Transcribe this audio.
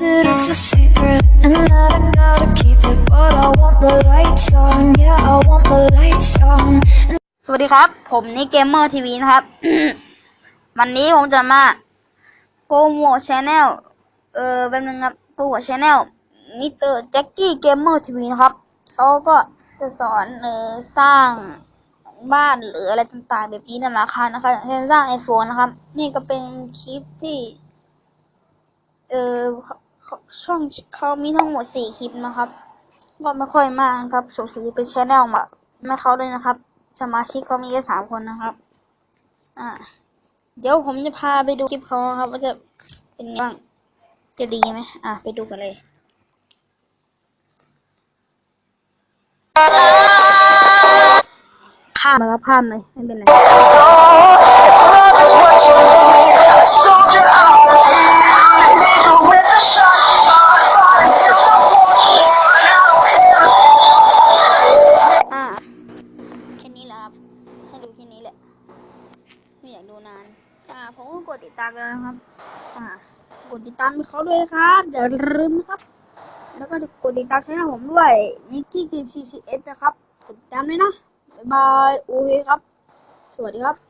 that it's a secret and that I gotta keep it. But I want the lights on, yeah, I want the lights on. สวัสดีครับ ผมนิกเกมเมอร์ทีวีนะครับ วันนี้ผมจะมาโปรโมทชแนลเออแป๊บนึงครับโปรโมทชแนลมิสเตอร์แจ็คกี้เกมเมอร์ทีวีนะครับเขาก็จะสอนเออสร้างบ้านหรืออะไรต่างๆแบบนี้ในราคานะครับอย่างเช่นสร้างไอโฟนนะครับ นี่ก็เป็นคลิปที่ เออเช่องเขามีทั้งหมดสี่คลิปนะครับก็ไม่ค่อยมากครับส่งถือเป็นชแนลมาไม่เขาด้วยนะครับ สมาชิกเขามีแค่สามคนนะครับ อ่า เดี๋ยวผมจะพาไปดูคลิปเขาครับ ว่าจะเป็นไงบ้างจะดีไหมอะ ไปดูกันเลยข้ามมาแล้วข้ามเลยไม่เป็นไร ดูนาน อ่า ผมก็กดติดตามแล้วนะครับ อ่า กดติดตามเขาด้วยครับอย่าลืมนะครับ แล้วก็กดติดตามช่องผมด้วยนิกกี้เกมซีซีเอสนะครับ กดติดตามด้วยนะ บ๊ายบาย โอเคครับ สวัสดีครับ